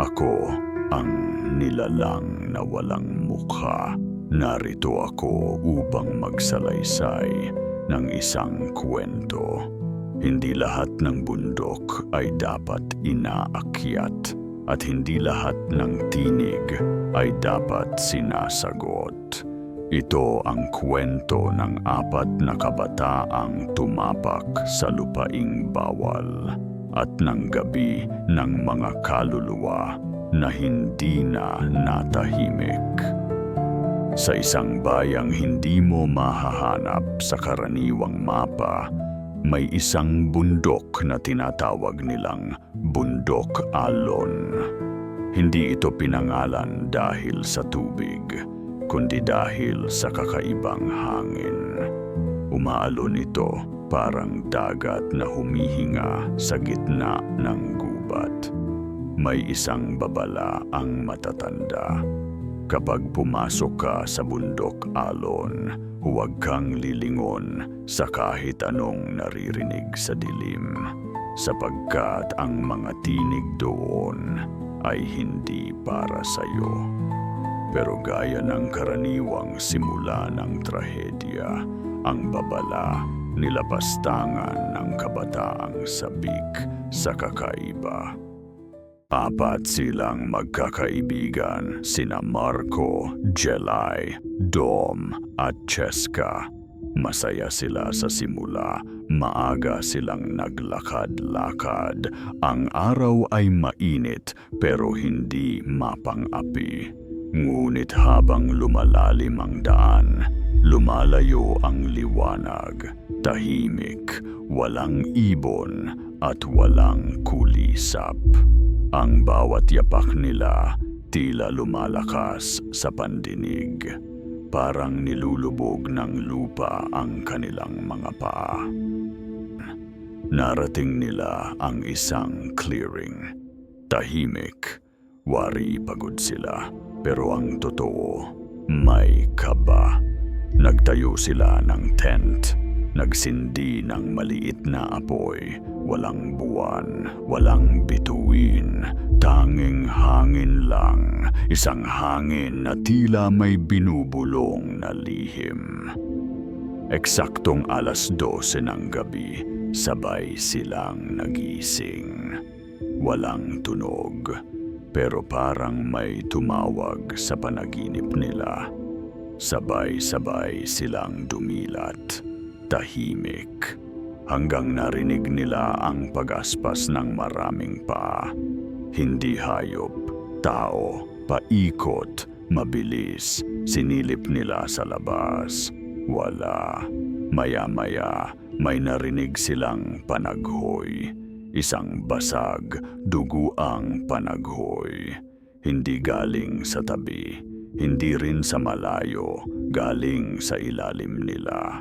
Ako ang nilalang na walang mukha. Narito ako upang magsalaysay ng isang kwento. Hindi lahat ng bundok ay dapat inaakyat at hindi lahat ng tinig ay dapat sinasagot. Ito ang kwento ng apat na kabataang tumapak sa lupaing bawal at ng gabi ng mga kaluluwa na hindi na natahimik. Sa isang bayang hindi mo mahahanap sa karaniwang mapa, may isang bundok na tinatawag nilang Bundok Alon. Hindi ito pinangalan dahil sa tubig, kundi dahil sa kakaibang hangin. Umaalon ito parang dagat na humihinga sa gitna ng gubat. May isang babala ang matatanda. Kapag pumasok ka sa bundok alon, huwag kang lilingon sa kahit anong naririnig sa dilim, sapagkat ang mga tinig doon ay hindi para sa iyo. Pero gaya ng karaniwang simula ng trahedya, ang babala nilapastangan ng kabataang sabik sa kakaiba. Apat silang magkakaibigan, sina Marco, Jelay, Dom at Cheska. Masaya sila sa simula, maaga silang naglakad-lakad. Ang araw ay mainit pero hindi mapang-api. Ngunit habang lumalalim ang daan, lumalayo ang liwanag, tahimik, walang ibon at walang kulisap. Ang bawat yapak nila tila lumalakas sa pandinig. Parang nilulubog ng lupa ang kanilang mga paa. Narating nila ang isang clearing. Tahimik, wari pagod sila. Pero ang totoo, may kaba. Nagtayo sila ng tent. Nagsindi ng maliit na apoy. Walang buwan, walang bituin. Tanging hangin lang. Isang hangin na tila may binubulong na lihim. Eksaktong alas 12 ng gabi, sabay silang nagising. Walang tunog, pero parang may tumawag sa panaginip nila. Sabay-sabay silang dumilat, tahimik, hanggang narinig nila ang pagaspas ng maraming paa. Hindi hayop, tao, paikot, mabilis, sinilip nila sa labas. Wala. Maya-maya, may narinig silang panaghoy. Isang basag, duguang panaghoy. Hindi galing sa tabi, hindi rin sa malayo, galing sa ilalim nila.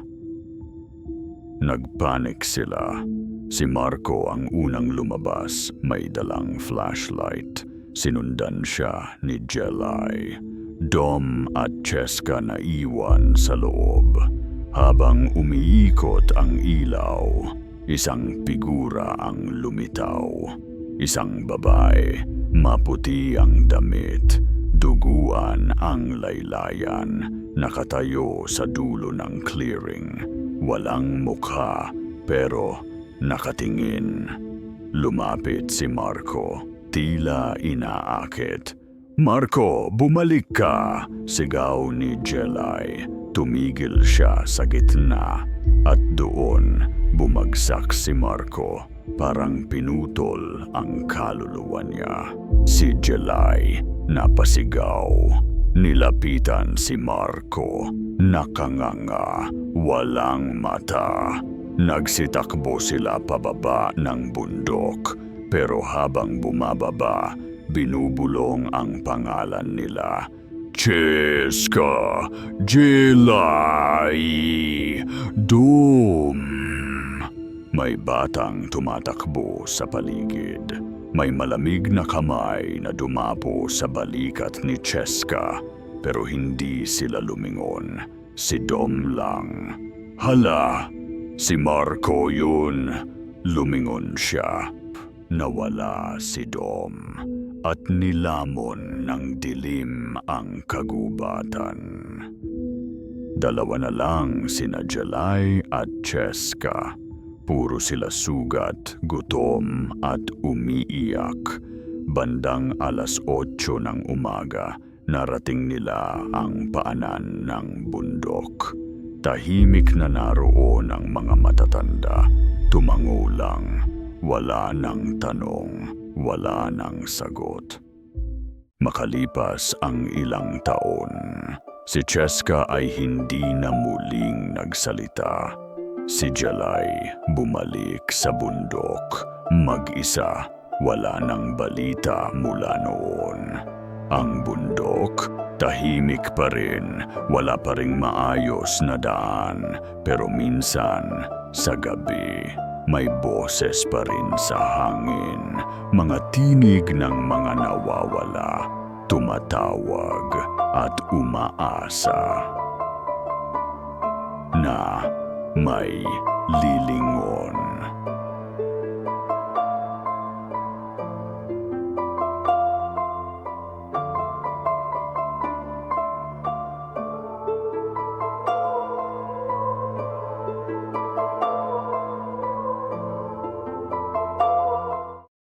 Nagpanik sila. Si Marco ang unang lumabas, may dalang flashlight. Sinundan siya ni Jelay. Dom at Cheska na iwan sa loob. Habang umiikot ang ilaw, isang figura ang lumitaw. Isang babae, maputi ang damit, duguan ang laylayan, nakatayo sa dulo ng clearing. Walang mukha, pero nakatingin. Lumapit si Marco, tila inaakit. Marco, bumalik ka! Sigaw ni Jelay. Tumigil siya sa gitna at doon bumagsak si Marco. Parang pinutol ang kaluluwa niya. Si Jelay napasigaw. Nilapitan si Marco. Nakanganga, walang mata. Nagsitakbo sila pababa ng bundok. Pero habang bumababa, binubulong ang pangalan nila. Cheska, Jelay, Doom. May batang tumatakbo sa paligid. May malamig na kamay na dumapo sa balikat ni Cheska pero hindi sila lumingon. Si Dom lang. Hala, si Marco yun. Lumingon siya. nawala si Dom at nilamon ng dilim ang kagubatan. Dalawa na lang sina Jelay at Cheska. Puro sila sugat, gutom at umiiyak. Bandang alas 8 ng umaga, narating nila ang paanan ng bundok. Tahimik na naroon ang mga matatanda. Tumango lang. Wala nang tanong. Wala nang sagot. Makalipas ang ilang taon, si Cheska ay hindi na muling nagsalita. Si Jalay bumalik sa bundok, mag-isa, wala nang balita mula noon. Ang bundok, tahimik pa rin, wala pa ring maayos na daan, pero minsan, sa gabi, may boses pa rin sa hangin, mga tinig ng mga nawawala, tumatawag at umaasa na may lilingon.